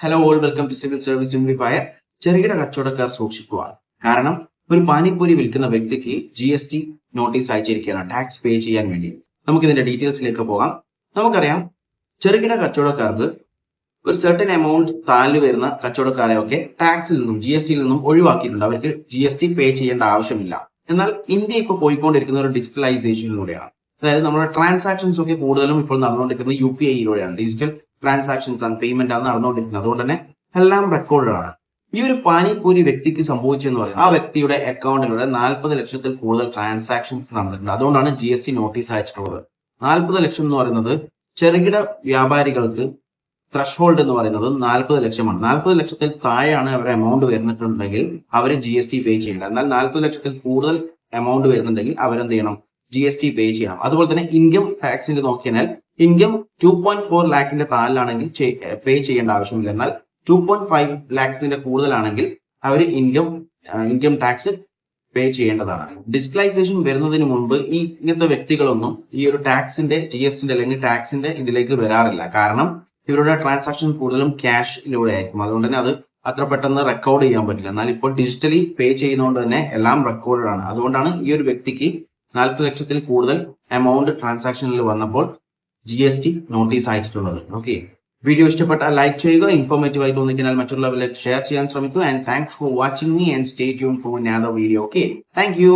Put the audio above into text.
Hello all welcome to civil service simplifier ചെറുകിട കച്ചവടക്കാർ സൂക്ഷിക്കുക കാരണം ഒരു പാനിപ്പൂരി വിൽക്കുന്ന വ്യക്തിക്ക് ജി എസ് ടി നോട്ടീസ് അയച്ചിരിക്കുകയാണ്. ടാക്സ് പേ ചെയ്യാൻ വേണ്ടി. നമുക്ക് ഇതിന്റെ ഡീറ്റെയിൽസിലേക്ക് പോകാം. നമുക്കറിയാം ചെറുകിട കച്ചവടക്കാർക്ക് ഒരു സെർട്ടൻ എമൗണ്ട് താഴെ വരുന്ന കച്ചവടക്കാരെ ഒക്കെ ടാക്സിൽ നിന്നും ജി എസ് ടിയിൽ നിന്നും ഒഴിവാക്കിയിട്ടുണ്ട്. അവർക്ക് ജി എസ് ടി പേ ചെയ്യേണ്ട ആവശ്യമില്ല. എന്നാൽ ഇന്ത്യ ഇപ്പോൾ പോയിക്കൊണ്ടിരിക്കുന്ന ഒരു ഡിജിറ്റലൈസേഷനിലൂടെയാണ് അതായത് നമ്മുടെ ട്രാൻസാക്ഷൻസ് ഒക്കെ കൂടുതലും ഇപ്പോൾ നടന്നുകൊണ്ടിരിക്കുന്നത് യു പി ഐയിലൂടെയാണ് ഡിജിറ്റൽ ട്രാൻസാക്ഷൻസ് ആണ് പേയ്മെന്റ് ആണ് നടന്നുകൊണ്ടിരിക്കുന്നത്. അതുകൊണ്ട് തന്നെ എല്ലാം റെക്കോർഡ് ആണ്. ഈ ഒരു പാനിപ്പൂരി വ്യക്തിക്ക് സംഭവിച്ചെന്ന് പറയുന്നത് ആ വ്യക്തിയുടെ അക്കൗണ്ടിലൂടെ നാൽപ്പത് ലക്ഷത്തിൽ കൂടുതൽ ട്രാൻസാക്ഷൻസ് നടന്നിട്ടുണ്ട്. അതുകൊണ്ടാണ് ജി എസ് ടി നോട്ടീസ് അയച്ചിട്ടുള്ളത്. നാൽപ്പത് ലക്ഷം എന്ന് പറയുന്നത് ചെറുകിട വ്യാപാരികൾക്ക് ത്രഷ് ഹോൾഡ് എന്ന് പറയുന്നത് നാൽപ്പത് ലക്ഷമാണ്. നാൽപ്പത് ലക്ഷത്തിൽ താഴെയാണ് അവരുടെ എമൗണ്ട് വരുന്നിട്ടുണ്ടെങ്കിൽ അവർ ജി എസ് ടി പേ ചെയ്യേണ്ട. എന്നാൽ നാൽപ്പത് ലക്ഷത്തിൽ കൂടുതൽ എമൗണ്ട് വരുന്നുണ്ടെങ്കിൽ അവരെന്ത് ചെയ്യണം? ജി എസ് ടി പേ ചെയ്യണം. അതുപോലെ തന്നെ ഇൻകം ടാക്സിന്റെ നോക്കിയാൽ ഇൻകം ടു പോയിന്റ് ഫോർ ലാക്കിന്റെ താഴിലാണെങ്കിൽ പേ ചെയ്യേണ്ട ആവശ്യമില്ല. എന്നാൽ ടു പോയിന്റ് ഫൈവ് ലാക്സിന്റെ കൂടുതലാണെങ്കിൽ അവർ ഇൻകം ഇൻകം ടാക്സ് പേ ചെയ്യേണ്ടതാണ്. ഡിജിറ്റലൈസേഷൻ വരുന്നതിന് മുൻപ് ഈ ഇങ്ങനത്തെ വ്യക്തികളൊന്നും ഈ ഒരു ടാക്സിന്റെ ജി എസ് ടിന്റെ അല്ലെങ്കിൽ ടാക്സിന്റെ ഇതിലേക്ക് വരാറില്ല. കാരണം ഇവരുടെ ട്രാൻസാക്ഷൻ കൂടുതലും ക്യാഷിലൂടെ ആയിരിക്കും. അതുകൊണ്ട് തന്നെ അത് അത്ര പെട്ടെന്ന് റെക്കോർഡ് ചെയ്യാൻ പറ്റില്ല. എന്നാൽ ഇപ്പോൾ ഡിജിറ്റലി പേ ചെയ്യുന്നതുകൊണ്ട് തന്നെ എല്ലാം റെക്കോർഡാണ് ആണ്. അതുകൊണ്ടാണ് ഈ ഒരു വ്യക്തിക്ക് നാൽപ്പത് ലക്ഷത്തിൽ കൂടുതൽ എമൗണ്ട് ട്രാൻസാക്ഷനിൽ വന്നപ്പോൾ జిఎస్టీ నోటీస్ ఆయిస్తున్నారు ఓకే వీడియో ఇష్టపడ్డ లైక్ చేయగా ఇన్ఫర్మేటివ్ అయితే ఉంది కింద మెచ్యూర్ లెవెల్ షేర్ చేయాలని శ్రమికు అండ్ థ్యాంక్స్ ఫర్ వాచింగ్ మీ అండ్ స్టే ట్యూన్ ఫర్ నాదో వీడియో ఓకే థ్యాంక్ యూ